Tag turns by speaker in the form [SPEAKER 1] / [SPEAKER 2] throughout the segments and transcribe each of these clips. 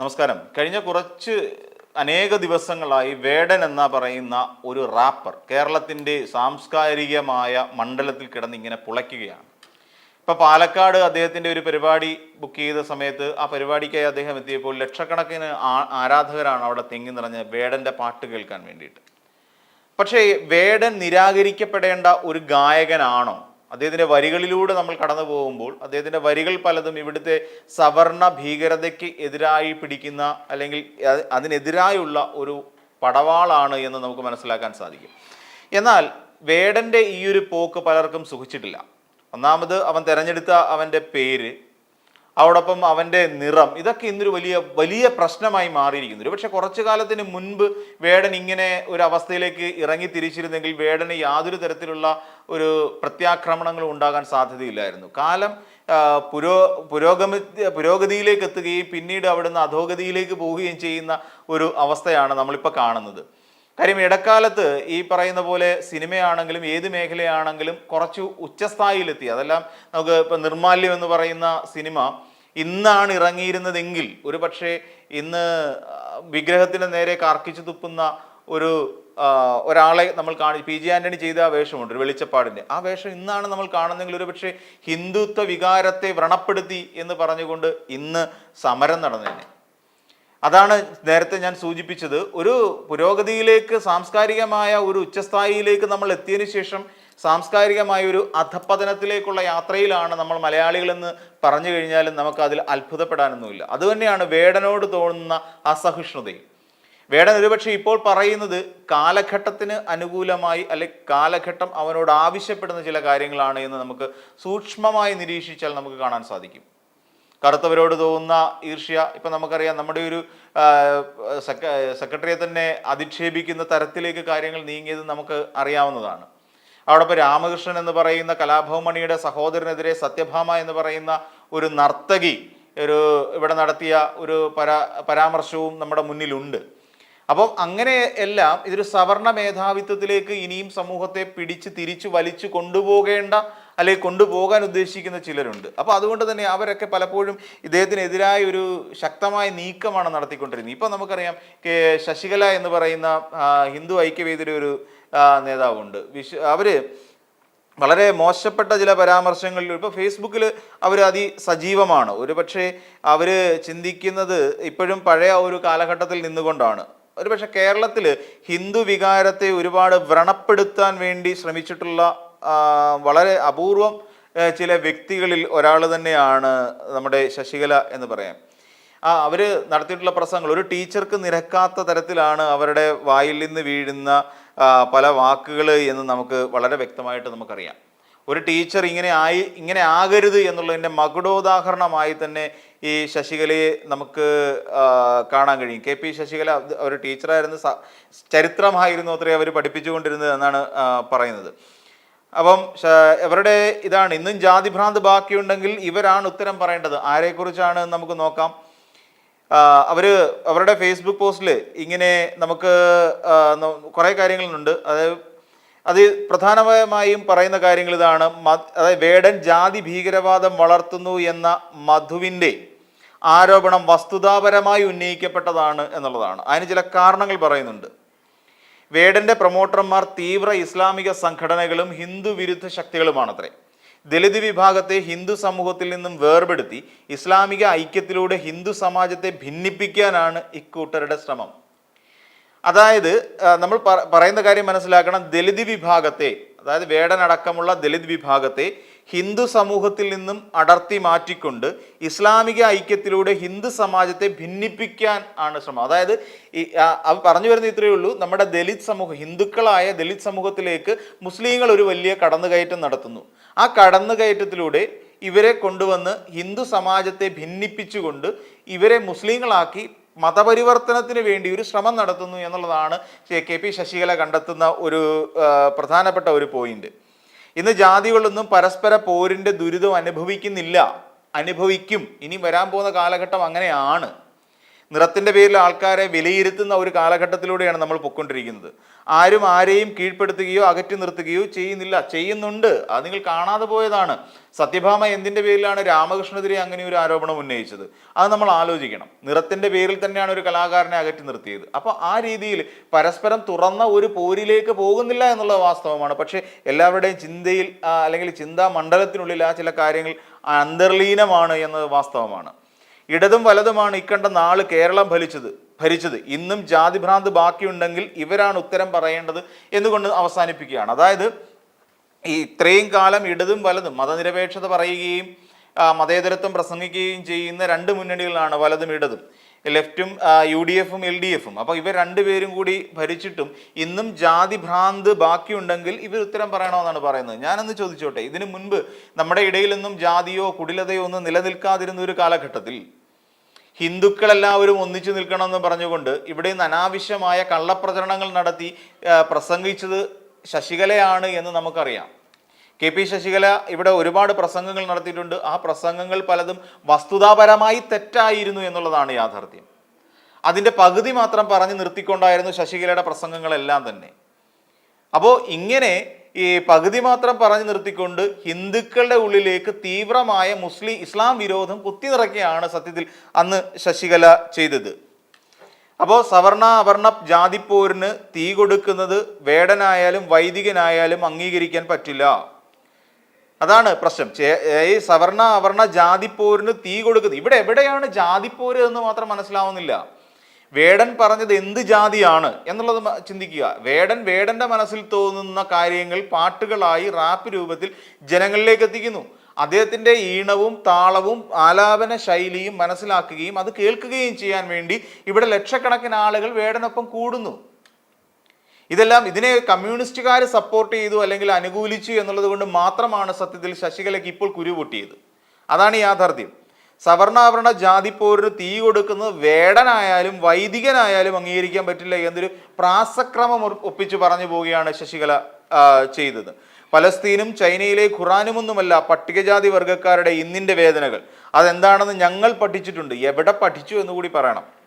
[SPEAKER 1] നമസ്കാരം. കഴിഞ്ഞ കുറച്ച് അനേക ദിവസങ്ങളായി വേടൻ എന്ന പറയുന്ന ഒരു റാപ്പർ കേരളത്തിന്റെ സാംസ്കാരികമായ മണ്ഡലത്തിൽ കിടന്ന് ഇങ്ങനെ പുളയ്ക്കുകയാണ്. ഇപ്പൊ പാലക്കാട് അദ്ദേഹത്തിന്റെ ഒരു പരിപാടി ബുക്ക് ചെയ്ത സമയത്ത് ആ പരിപാടിക്കായി അദ്ദേഹം എത്തിയപ്പോൾ ലക്ഷക്കണക്കിന് ആരാധകരാണ് അവിടെ തെങ്ങി നിറഞ്ഞ് വേടന്റെ പാട്ട് കേൾക്കാൻ വേണ്ടിയിട്ട്. പക്ഷേ വേടൻ നിരാകരിക്കപ്പെടേണ്ട ഒരു ഗായകനാണോ? അദ്ദേഹത്തിന്റെ വരികളിലൂടെ നമ്മൾ കടന്നു പോകുമ്പോൾ അദ്ദേഹത്തിന്റെ വരികൾ പലതും ഇവിടുത്തെ സവർണ ഭീകരതയ്ക്ക് എതിരായി പിടിക്കുന്ന അല്ലെങ്കിൽ അത് അതിനെതിരായുള്ള ഒരു പടവാളാണ് എന്ന് നമുക്ക് മനസ്സിലാക്കാൻ സാധിക്കും. എന്നാൽ വേടന്റെ ഈ ഒരു പോക്ക് പലർക്കും സുഖിച്ചിട്ടില്ല. ഒന്നാമത് അവൻ തിരഞ്ഞെടുത്ത അവന്റെ പേര് അതോടൊപ്പം അവന്റെ നിറം. ഇതൊക്കെ ഇന്നൊരു വലിയ വലിയ പ്രശ്നമായി മാറിയിരിക്കുന്നു. ഒരു പക്ഷെ കുറച്ചു കാലത്തിന് മുൻപ് വേടൻ ഇങ്ങനെ ഒരു അവസ്ഥയിലേക്ക് ഇറങ്ങി തിരിച്ചിരുന്നെങ്കിൽ വേടന് യാതൊരു തരത്തിലുള്ള ഒരു പ്രത്യാക്രമണങ്ങളും ഉണ്ടാകാൻ സാധ്യതയില്ലായിരുന്നു. കാലം പുരോ പുരോഗമി പുരോഗതിയിലേക്ക് എത്തുകയും പിന്നീട് അവിടുന്ന് അധോഗതിയിലേക്ക് പോവുകയും ചെയ്യുന്ന ഒരു അവസ്ഥയാണ് നമ്മളിപ്പോൾ കാണുന്നത്. കാര്യം ഇടക്കാലത്ത് ഈ പറയുന്ന പോലെ സിനിമയാണെങ്കിലും ഏത് മേഖലയാണെങ്കിലും കുറച്ച് ഉച്ചസ്ഥായിയിലെത്തി. അതെല്ലാം നമുക്ക് ഇപ്പം നിർമാല്യം എന്ന് പറയുന്ന സിനിമ ഇന്നാണ് ഇറങ്ങിയിരുന്നതെങ്കിൽ ഒരു പക്ഷേ ഇന്ന് വിഗ്രഹത്തിന് നേരെ കാർക്കിച്ചു തുപ്പുന്ന ഒരു ഒരാളെ നമ്മൾ കാണി പി ജി ആന്റണി ചെയ്ത ആ വേഷമുണ്ട് ഒരു വെളിച്ചപ്പാടിന്റെ. ആ വേഷം ഇന്നാണ് നമ്മൾ കാണുന്നെങ്കിൽ ഒരു പക്ഷേ ഹിന്ദുത്വ വികാരത്തെ വ്രണപ്പെടുത്തി എന്ന് പറഞ്ഞുകൊണ്ട് ഇന്ന് സമരം നടന്നേനെ. അതാണ് നേരത്തെ ഞാൻ സൂചിപ്പിച്ചത്. ഒരു പുരോഗതിയിലേക്ക് സാംസ്കാരികമായ ഒരു ഉച്ചസ്ഥായിയിലേക്ക് നമ്മൾ എത്തിയതിനു ശേഷം സാംസ്കാരികമായ ഒരു അധപ്പതനത്തിലേക്കുള്ള യാത്രയിലാണ് നമ്മൾ മലയാളികളെന്ന് പറഞ്ഞു കഴിഞ്ഞാലും നമുക്ക് അതിൽ അത്ഭുതപ്പെടാനൊന്നുമില്ല. അതുതന്നെയാണ് വേടനോട് തോന്നുന്ന അസഹിഷ്ണുതയും. വേടൻ ഒരുപക്ഷെ ഇപ്പോൾ പറയുന്നത് കാലഘട്ടത്തിന് അനുകൂലമായി അല്ലെ കാലഘട്ടം അവനോട് ആവശ്യപ്പെടുന്ന ചില കാര്യങ്ങളാണ് എന്ന് നമുക്ക് സൂക്ഷ്മമായി നിരീക്ഷിച്ചാൽ നമുക്ക് കാണാൻ സാധിക്കും. കറുത്തവരോട് തോന്നുന്ന ഈർഷ്യ. ഇപ്പം നമുക്കറിയാം നമ്മുടെ ഒരു സെക്രട്ടറിയെ തന്നെ അധിക്ഷേപിക്കുന്ന തരത്തിലേക്ക് കാര്യങ്ങൾ നീങ്ങിയത് നമുക്ക് അറിയാവുന്നതാണ്. അവിടെ ഇപ്പോൾ രാമകൃഷ്ണൻ എന്ന് പറയുന്ന കലാഭവമണിയുടെ സഹോദരനെതിരെ സത്യഭാമ എന്ന് പറയുന്ന ഒരു നർത്തകി ഒരു ഇവിടെ നടത്തിയ ഒരു പരാ പരാമർശവും നമ്മുടെ മുന്നിലുണ്ട്. അപ്പം അങ്ങനെ എല്ലാം ഇതൊരു സവർണ മേധാവിത്വത്തിലേക്ക് ഇനിയും സമൂഹത്തെ പിടിച്ച് തിരിച്ചു വലിച്ചു കൊണ്ടുപോകേണ്ട അല്ലെങ്കിൽ കൊണ്ടുപോകാൻ ഉദ്ദേശിക്കുന്ന ചിലരുണ്ട്. അപ്പോൾ അതുകൊണ്ട് തന്നെ അവരൊക്കെ പലപ്പോഴും ഇദ്ദേഹത്തിനെതിരായ ഒരു ശക്തമായ നീക്കമാണ് നടത്തിക്കൊണ്ടിരുന്നത്. ഇപ്പം നമുക്കറിയാം കെ ശശികല എന്ന് പറയുന്ന ഹിന്ദു ഐക്യവേദിയുടെ ഒരു നേതാവുണ്ട്. വിശ് അവർ വളരെ മോശപ്പെട്ട ചില പരാമർശങ്ങളിൽ ഇപ്പോൾ ഫേസ്ബുക്കിൽ അവർ അതി സജീവമാണ് ഒരു പക്ഷേ അവർ ചിന്തിക്കുന്നത് ഇപ്പോഴും പഴയ ഒരു കാലഘട്ടത്തിൽ നിന്നുകൊണ്ടാണ്. ഒരു പക്ഷേ കേരളത്തിൽ ഹിന്ദു വികാരത്തെ ഒരുപാട് വ്രണപ്പെടുത്താൻ വേണ്ടി ശ്രമിച്ചിട്ടുള്ള വളരെ അപൂർവം ചില വ്യക്തികളിൽ ഒരാൾ തന്നെയാണ് നമ്മുടെ ശശികല എന്ന് പറയാം. ആ അവർ നടത്തിയിട്ടുള്ള പ്രസംഗങ്ങൾ ഒരു ടീച്ചർക്ക് നിരക്കാത്ത തരത്തിലാണ് അവരുടെ വായിൽ നിന്ന് വീഴുന്ന പല വാക്കുകൾ എന്ന് നമുക്ക് വളരെ വ്യക്തമായിട്ട് നമുക്കറിയാം. ഒരു ടീച്ചർ ഇങ്ങനെ ആയി ഇങ്ങനെ ആകരുത് എന്നുള്ളതിന്റെ മകുടോദാഹരണമായി തന്നെ ഈ ശശികലയെ നമുക്ക് കാണാൻ കഴിയും. കെ പി ശശികല ഒരു ടീച്ചറായിരുന്നു ചരിത്രമായിരുന്നു അത്രേ അവർ പഠിപ്പിച്ചുകൊണ്ടിരുന്നത് എന്നാണ് പറയുന്നത്. അപ്പം ഇവരുടെ ഇതാണ്. ഇന്നും ജാതിഭ്രാന്ത് ബാക്കിയുണ്ടെങ്കിൽ ഇവരാണ് ഉത്തരം പറയേണ്ടത്. ആരെക്കുറിച്ചാണ് നമുക്ക് നോക്കാം. അവർ അവർ അവരുടെ ഫേസ്ബുക്ക് പോസ്റ്റിൽ ഇങ്ങനെ നമുക്ക് കുറേ കാര്യങ്ങളുണ്ട്. അതായത് അത് പ്രധാനമായും പറയുന്ന കാര്യങ്ങൾ ഇതാണ്. അതായത് വേടൻ ജാതി ഭീകരവാദം വളർത്തുന്നു എന്ന മധുവിന്റെ ആരോപണം വസ്തുതാപരമായി ഉന്നയിക്കപ്പെട്ടതാണ് എന്നുള്ളതാണ്. അതിന് ചില കാരണങ്ങൾ പറയുന്നുണ്ട്. വേടന്റെ പ്രൊമോട്ടർമാർ തീവ്ര ഇസ്ലാമിക സംഘടനകളും ഹിന്ദു വിരുദ്ധ ശക്തികളുമാണത്രേ. ദലിത് വിഭാഗത്തെ ഹിന്ദു സമൂഹത്തിൽ നിന്നും വേർപെടുത്തി ഇസ്ലാമിക ഐക്യത്തിലൂടെ ഹിന്ദു സമാജത്തെ ഭിന്നിപ്പിക്കാനാണ് ഇക്കൂട്ടരുടെ ശ്രമം. അതായത് നമ്മൾ പറയുന്ന കാര്യം മനസ്സിലാക്കണം. ദലിത് വിഭാഗത്തെ അതായത് വേടനടക്കമുള്ള ദലിത് വിഭാഗത്തെ ഹിന്ദു സമൂഹത്തിൽ നിന്നും അടർത്തി മാറ്റിക്കൊണ്ട് ഇസ്ലാമിക ഐക്യത്തിലൂടെ ഹിന്ദു സമാജത്തെ ഭിന്നിപ്പിക്കാൻ ആണ് ശ്രമം. അതായത് ഈ അവ പറഞ്ഞു വരുന്ന ഇത്രയേ ഉള്ളൂ. നമ്മുടെ ദലിത് സമൂഹം ഹിന്ദുക്കളായ ദലിത് സമൂഹത്തിലേക്ക് മുസ്ലിങ്ങൾ ഒരു വലിയ കടന്നുകയറ്റം നടത്തുന്നു. ആ കടന്നുകയറ്റത്തിലൂടെ ഇവരെ കൊണ്ടുവന്ന് ഹിന്ദു സമാജത്തെ ഭിന്നിപ്പിച്ചുകൊണ്ട് ഇവരെ മുസ്ലിങ്ങളാക്കി മതപരിവർത്തനത്തിന് വേണ്ടി ഒരു ശ്രമം നടത്തുന്നു എന്നുള്ളതാണ് കെ പി ശശികല കണ്ടെത്തുന്ന ഒരു പ്രധാനപ്പെട്ട ഒരു പോയിന്റ്. ഇന്ന് ജാതികളൊന്നും പരസ്പര പോരിന്റെ ദുരിതം അനുഭവിക്കുന്നില്ല. അനുഭവിക്കും. ഇനി വരാൻ പോകുന്ന കാലഘട്ടം അങ്ങനെയാണ്. നിറത്തിന്റെ പേരിൽ ആൾക്കാരെ വിലയിരുത്തുന്ന ഒരു കാലഘട്ടത്തിലൂടെയാണ് നമ്മൾ പൊയ്ക്കൊണ്ടിരിക്കുന്നത്. ആരും ആരെയും കീഴ്പ്പെടുത്തുകയോ അകറ്റി നിർത്തുകയോ ചെയ്യുന്നില്ല. ചെയ്യുന്നുണ്ട്. അത് നിങ്ങൾ കാണാതെ പോയതാണ്. സത്യഭാമ എന്തിന്റെ പേരിലാണ് രാമകൃഷ്ണനെതിരെ അങ്ങനെ ഒരു ആരോപണം ഉന്നയിച്ചത്? അത് നമ്മൾ ആലോചിക്കണം. നിറത്തിന്റെ പേരിൽ തന്നെയാണ് ഒരു കലാകാരനെ അകറ്റി നിർത്തിയത്. അപ്പോൾ ആ രീതിയിൽ പരസ്പരം തുറന്ന ഒരു പോരിലേക്ക് പോകുന്നില്ല എന്നുള്ള വാസ്തവമാണ്. പക്ഷേ എല്ലാവരുടെയും ചിന്തയിൽ അല്ലെങ്കിൽ ചിന്താ മണ്ഡലത്തിനുള്ളിൽ ആ ചില കാര്യങ്ങൾ അന്തർലീനമാണ് എന്നത് വാസ്തവമാണ്. ഇടതും വലതുമാണ് ഇക്കണ്ട നാൾ കേരളം ഭരിച്ചത് ഭരിച്ചത്. ഇന്നും ജാതിഭ്രാന്ത് ബാക്കിയുണ്ടെങ്കിൽ ഇവരാണ് ഉത്തരം പറയേണ്ടത് എന്നുകൊണ്ട് അവസാനിപ്പിക്കുകയാണ്. അതായത് ഈ ഇത്രയും കാലം ഇടതും വലതും മതനിരപേക്ഷത പറയുകയും മതേതരത്വം പ്രസംഗിക്കുകയും ചെയ്യുന്ന രണ്ട് മുന്നണികളാണ് വലതും ഇടതും. ലെഫ്റ്റും യു ഡി എഫും എൽ ഡി എഫും അപ്പോൾ ഇവർ രണ്ടുപേരും കൂടി ഭരിച്ചിട്ടും ഇന്നും ജാതി ഭ്രാന്ത് ബാക്കിയുണ്ടെങ്കിൽ ഇവർ ഉത്തരം പറയണമെന്നാണ് പറയുന്നത്. ഞാനൊന്ന് ചോദിച്ചോട്ടെ ഇതിനു മുൻപ് നമ്മുടെ ഇടയിലൊന്നും ജാതിയോ കുടിലതയോ ഒന്നും നിലനിൽക്കാതിരുന്ന ഒരു കാലഘട്ടത്തിൽ ഹിന്ദുക്കളെല്ലാവരും ഒന്നിച്ചു നിൽക്കണമെന്ന് പറഞ്ഞുകൊണ്ട് ഇവിടെ നിന്ന് അനാവശ്യമായ കള്ളപ്രചരണങ്ങൾ നടത്തി പ്രസംഗിച്ചത് ശശികലയാണ് എന്ന് നമുക്കറിയാം. കെ പി ശശികല ഇവിടെ ഒരുപാട് പ്രസംഗങ്ങൾ നടത്തിയിട്ടുണ്ട്. ആ പ്രസംഗങ്ങൾ പലതും വസ്തുതാപരമായി തെറ്റായിരുന്നു എന്നുള്ളതാണ് യാഥാർത്ഥ്യം. അതിന്റെ പകുതി മാത്രം പറഞ്ഞ് നിർത്തിക്കൊണ്ടായിരുന്നു ശശികലയുടെ പ്രസംഗങ്ങളെല്ലാം തന്നെ. അപ്പോൾ ഇങ്ങനെ ഈ പകുതി മാത്രം പറഞ്ഞു നിർത്തിക്കൊണ്ട് ഹിന്ദുക്കളുടെ ഉള്ളിലേക്ക് തീവ്രമായ മുസ്ലിം ഇസ്ലാം വിരോധം കുത്തി നിറയ്ക്കുകയാണ് സത്യത്തിൽ അന്ന് ശശികല ചെയ്തത്. അപ്പോൾ സവർണ അവർണ ജാതിപ്പോരിന് തീ കൊടുക്കുന്നത് വേടനായാലും വൈദികനായാലും അംഗീകരിക്കാൻ പറ്റില്ല. അതാണ് പ്രശ്നം. ഈ സവർണ അവർണ ജാതിപ്പോരിന് തീ കൊടുക്കുന്നത്. ഇവിടെ എവിടെയാണ് ജാതിപ്പോര് എന്ന് മാത്രം മനസ്സിലാവുന്നില്ല. വേടൻ പറഞ്ഞത് എന്ത് ജാതിയാണ് എന്നുള്ളത് ചിന്തിക്കുക. വേടൻ വേടന്റെ മനസ്സിൽ തോന്നുന്ന കാര്യങ്ങൾ പാട്ടുകളായി റാപ്പ് രൂപത്തിൽ ജനങ്ങളിലേക്ക് എത്തിക്കുന്നു. അദ്ദേഹത്തിന്റെ ഈണവും താളവും ആലാപന ശൈലിയും മനസ്സിലാക്കുകയും അത് കേൾക്കുകയും ചെയ്യാൻ വേണ്ടി ഇവിടെ ലക്ഷക്കണക്കിന് ആളുകൾ വേടനൊപ്പം കൂടുന്നു. ഇതെല്ലാം ഇതിനെ കമ്മ്യൂണിസ്റ്റുകാർ സപ്പോർട്ട് ചെയ്തു അല്ലെങ്കിൽ അനുകൂലിച്ചു എന്നുള്ളത് കൊണ്ട് മാത്രമാണ് സത്യത്തിൽ ശശികലയ്ക്ക് ഇപ്പോൾ കുരുപൊട്ടിയത് അതാണ് യാഥാർത്ഥ്യം. സവർണാഭരണ ജാതിപ്പോരിന് തീ കൊടുക്കുന്നത് വേടനായാലും വൈദികനായാലും അംഗീകരിക്കാൻ പറ്റില്ല എന്നൊരു പ്രാസക്രമം ഒപ്പിച്ച് പറഞ്ഞു പോവുകയാണ് ശശികല ചെയ്തത്. പലസ്തീനും ചൈനയിലെ ഖുറാനുമൊന്നുമല്ല പട്ടികജാതി വർഗക്കാരുടെ ഇന്നിന്റെ വേദനകൾ. അതെന്താണെന്ന് ഞങ്ങൾ പഠിച്ചിട്ടുണ്ട്. എവിടെ പഠിച്ചു എന്ന് കൂടി പറയണം.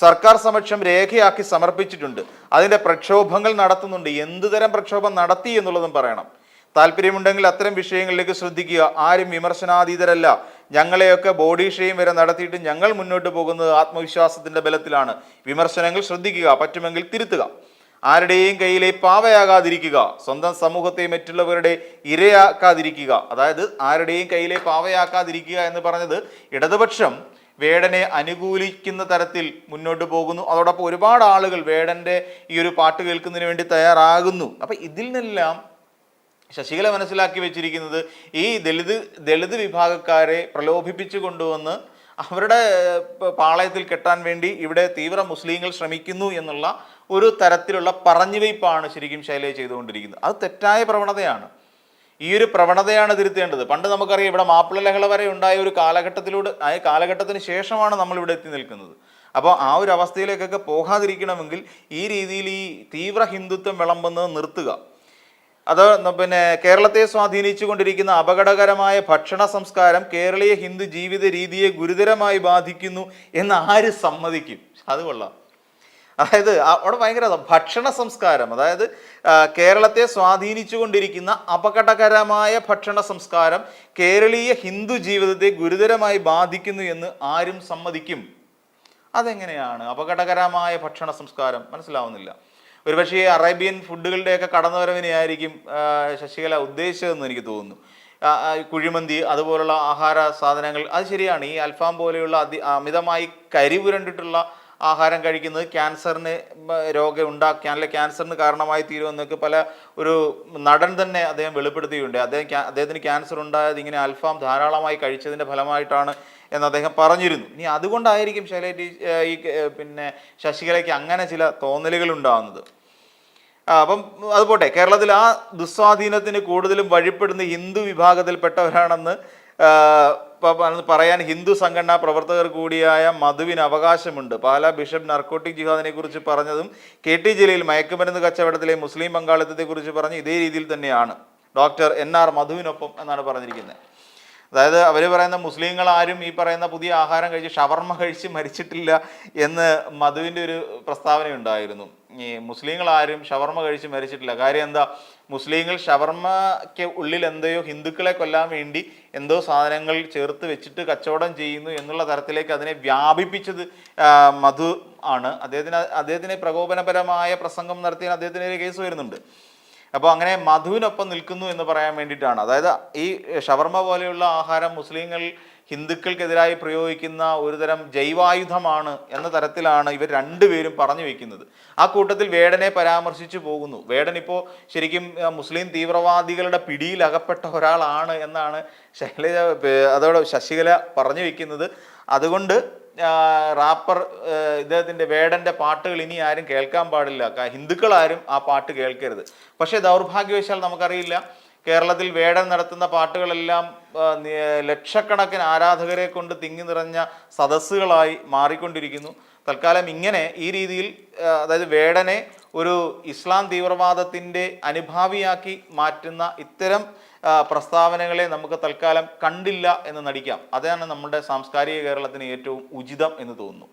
[SPEAKER 1] സർക്കാർ സമക്ഷം രേഖയാക്കി സമർപ്പിച്ചിട്ടുണ്ട്. അതിന്റെ പ്രക്ഷോഭങ്ങൾ നടത്തുന്നുണ്ട്. എന്തുതരം പ്രക്ഷോഭം നടത്തി എന്നുള്ളതും പറയണം. താല്പര്യമുണ്ടെങ്കിൽ അത്തരം വിഷയങ്ങളിലേക്ക് ശ്രദ്ധിക്കുക. ആരും വിമർശനാതീതരല്ല. ഞങ്ങളെയൊക്കെ ബോഡി ഷെയിം വരെ നടത്തിയിട്ട് ഞങ്ങൾ മുന്നോട്ട് പോകുന്നത് ആത്മവിശ്വാസത്തിന്റെ ബലത്തിലാണ്. വിമർശനങ്ങൾ ശ്രദ്ധിക്കുക. പറ്റുമെങ്കിൽ തിരുത്തുക. ആരുടെയും കയ്യിലെ പാവയാകാതിരിക്കുക. സ്വന്തം സമൂഹത്തെ മറ്റുള്ളവരുടെ ഇരയാക്കാതിരിക്കുക. അതായത് ആരുടെയും കയ്യിലെ പാവയാക്കാതിരിക്കുക എന്ന് പറഞ്ഞത് ഇടതുപക്ഷം വേടനെ അനുകൂലിക്കുന്ന തരത്തിൽ മുന്നോട്ട് പോകുന്നു. അതോടൊപ്പം ഒരുപാട് ആളുകൾ വേടന്റെ ഈ ഒരു പാട്ട് കേൾക്കുന്നതിന് വേണ്ടി തയ്യാറാകുന്നു. അപ്പം ഇതിൽ നിന്നെല്ലാം ശശികല മനസ്സിലാക്കി വെച്ചിരിക്കുന്നത് ഈ ദളിത് ദളിത് വിഭാഗക്കാരെ പ്രലോഭിപ്പിച്ചു കൊണ്ടുവന്ന് അവരുടെ പാളയത്തിൽ കെട്ടാൻ വേണ്ടി ഇവിടെ തീവ്ര മുസ്ലിങ്ങൾ ശ്രമിക്കുന്നു എന്നുള്ള ഒരു തരത്തിലുള്ള പറഞ്ഞുവയ്പ്പാണ് ശരിക്കും ശൈലജ ചെയ്തുകൊണ്ടിരിക്കുന്നത്. അത് തെറ്റായ പ്രവണതയാണ്. ഈ ഒരു പ്രവണതയാണ് തിരുത്തേണ്ടത്. പണ്ട് നമുക്കറിയാം ഇവിടെ മാപ്പിള ലഹള വരെ ഉണ്ടായ ഒരു കാലഘട്ടത്തിലൂടെ ആ കാലഘട്ടത്തിന് ശേഷമാണ് നമ്മൾ ഇവിടെ എത്തി നിൽക്കുന്നത്. അപ്പോൾ ആ ഒരു അവസ്ഥയിലേക്കൊക്കെ പോകാതിരിക്കണമെങ്കിൽ ഈ രീതിയിൽ ഈ തീവ്ര ഹിന്ദുത്വം വിളമ്പുന്നത് നിർത്തുക. അത് പിന്നെ കേരളത്തെ സ്വാധീനിച്ചുകൊണ്ടിരിക്കുന്ന അപകടകരമായ ഭക്ഷണ സംസ്കാരം കേരളീയ ഹിന്ദു ജീവിത രീതിയെ ഗുരുതരമായി ബാധിക്കുന്നു എന്ന് ആര് സമ്മതിക്കും? അത് കൊള്ളാം. അതായത് അവിടെ ഭയങ്കര ഭക്ഷണ സംസ്കാരം. അതായത് കേരളത്തെ സ്വാധീനിച്ചുകൊണ്ടിരിക്കുന്ന അപകടകരമായ ഭക്ഷണ സംസ്കാരം കേരളീയ ഹിന്ദു ജീവിതത്തെ ഗുരുതരമായി ബാധിക്കുന്നു എന്ന് ആരും സമ്മതിക്കും. അതെങ്ങനെയാണ്? അപകടകരമായ ഭക്ഷണ സംസ്കാരം? മനസ്സിലാവുന്നില്ല. ഒരുപക്ഷേ അറേബ്യൻ ഫുഡുകളുടെയൊക്കെ കടന്നുവരവിനെയായിരിക്കും ശശികല ഉദ്ദേശിച്ചതെന്ന് എനിക്ക് തോന്നുന്നു. കുഴിമന്തി അതുപോലുള്ള ആഹാര സാധനങ്ങൾ അത് ശരിയാണ്. ഈ അൽഫാം പോലെയുള്ള അതി അമിതമായി കരി പുരണ്ടിട്ടുള്ള ആഹാരം കഴിക്കുന്നത് ക്യാൻസറിന് രോഗം ഉണ്ടാക്കാൻ അല്ലെങ്കിൽ ക്യാൻസറിന് കാരണമായി തീരുമെന്നൊക്കെ പല ഒരു നടൻ തന്നെ അദ്ദേഹം വെളിപ്പെടുത്തിയിട്ടുണ്ട്. അദ്ദേഹം അദ്ദേഹത്തിന് ക്യാൻസർ ഉണ്ടായത് ഇങ്ങനെ അൽഫാം ധാരാളമായി കഴിച്ചതിന്റെ ഫലമായിട്ടാണ് എന്ന് അദ്ദേഹം പറഞ്ഞിരുന്നു. ഇനി അതുകൊണ്ടായിരിക്കും ശൈല ഈ പിന്നെ ശശികലയ്ക്ക് അങ്ങനെ ചില തോന്നലുകൾ ഉണ്ടാകുന്നത് അപ്പം അത് പോട്ടെ. കേരളത്തിൽ ആ ദുസ്വാധീനത്തിന് കൂടുതലും വഴിപ്പെടുന്ന ഹിന്ദു വിഭാഗത്തിൽപ്പെട്ടവരാണെന്ന് പറയാൻ ഹിന്ദു സംഘടനാ പ്രവർത്തകർ കൂടിയായ മധുവിന് അവകാശമുണ്ട്. പാല ബിഷപ്പ് നർക്കോട്ടിക് ജിഹാദിനെ കുറിച്ച് പറഞ്ഞതും കെ ടി ജില്ലയിൽ മയക്കുമരുന്ന് കച്ചവടത്തിലെ മുസ്ലിം പങ്കാളിത്തത്തെ കുറിച്ച് പറഞ്ഞ് ഇതേ രീതിയിൽ തന്നെയാണ്. ഡോക്ടർ എൻ ആർ മധുവിനൊപ്പം എന്നാണ് പറഞ്ഞിരിക്കുന്നത് അതായത് അവർ പറയുന്ന മുസ്ലിങ്ങൾ ആരും ഈ പറയുന്ന പുതിയ ആഹാരം കഴിച്ച് ഷവർമ്മ കഴിച്ച് മരിച്ചിട്ടില്ല എന്ന് മധുവിന്റെ ഒരു പ്രസ്താവന ഉണ്ടായിരുന്നു ഈ മുസ്ലിങ്ങൾ ആരും ഷവർമ്മ കഴിച്ച് മരിച്ചിട്ടില്ല. കാര്യം എന്താ? മുസ്ലിങ്ങൾ ഷവർമ്മയ്ക്ക് ഉള്ളിൽ എന്തെയോ ഹിന്ദുക്കളെ കൊല്ലാൻ വേണ്ടി എന്തോ സാധനങ്ങൾ ചേർത്ത് വെച്ചിട്ട് കച്ചവടം ചെയ്യുന്നു എന്നുള്ള തരത്തിലേക്ക് അതിനെ വ്യാപിപ്പിച്ചത് മധു ആണ്. അദ്ദേഹത്തിന് അദ്ദേഹത്തിന് പ്രകോപനപരമായ പ്രസംഗം നടത്തിയ അദ്ദേഹത്തിനെതിരെ കേസ് വരുന്നുണ്ട്. അപ്പോൾ അങ്ങനെ മധുവിനൊപ്പം നിൽക്കുന്നു എന്ന് പറയാൻ വേണ്ടിയിട്ടാണ്. അതായത് ഈ ഷവർമ്മ പോലെയുള്ള ആഹാരം മുസ്ലിങ്ങൾ ഹിന്ദുക്കൾക്കെതിരായി പ്രയോഗിക്കുന്ന ഒരുതരം ജൈവായുധമാണ് എന്ന തരത്തിലാണ് ഇവർ രണ്ടുപേരും പറഞ്ഞു വെക്കുന്നത്. ആ കൂട്ടത്തിൽ വേടനെ പരാമർശിച്ചു പോകുന്നു. വേടൻ ഇപ്പോൾ ശരിക്കും മുസ്ലിം തീവ്രവാദികളുടെ പിടിയിൽ അകപ്പെട്ട ഒരാളാണ് എന്നാണ് ശൈലജ അതോടെ ശശികല പറഞ്ഞു വെക്കുന്നത്. അതുകൊണ്ട് റാപ്പർ ഇദ്ദേഹത്തിന്റെ വേടന്റെ പാട്ടുകൾ ഇനി ആരും കേൾക്കാൻ പാടില്ല. ഹിന്ദുക്കളാരും ആ പാട്ട് കേൾക്കരുത്. പക്ഷേ ദൗർഭാഗ്യവശാൽ നമുക്കറിയില്ല കേരളത്തിൽ വേടൻ നടത്തുന്ന പാട്ടുകളെല്ലാം ലക്ഷക്കണക്കിന് ആരാധകരെ കൊണ്ട് തിങ്ങി നിറഞ്ഞ സദസ്സുകളായി മാറിക്കൊണ്ടിരിക്കുന്നു. തൽക്കാലം ഇങ്ങനെ ഈ രീതിയിൽ അതായത് വേടനെ ഒരു ഇസ്ലാം തീവ്രവാദത്തിന്റെ അനുഭാവിയാക്കി മാറ്റുന്ന ഇത്തരം പ്രസ്താവനകളെ നമുക്ക് തൽക്കാലം കണ്ടില്ല എന്ന് നടിക്കാം. അതാണ് നമ്മുടെ സാംസ്കാരിക കേരളത്തിന് ഏറ്റവും ഉചിതം എന്ന് തോന്നുന്നു.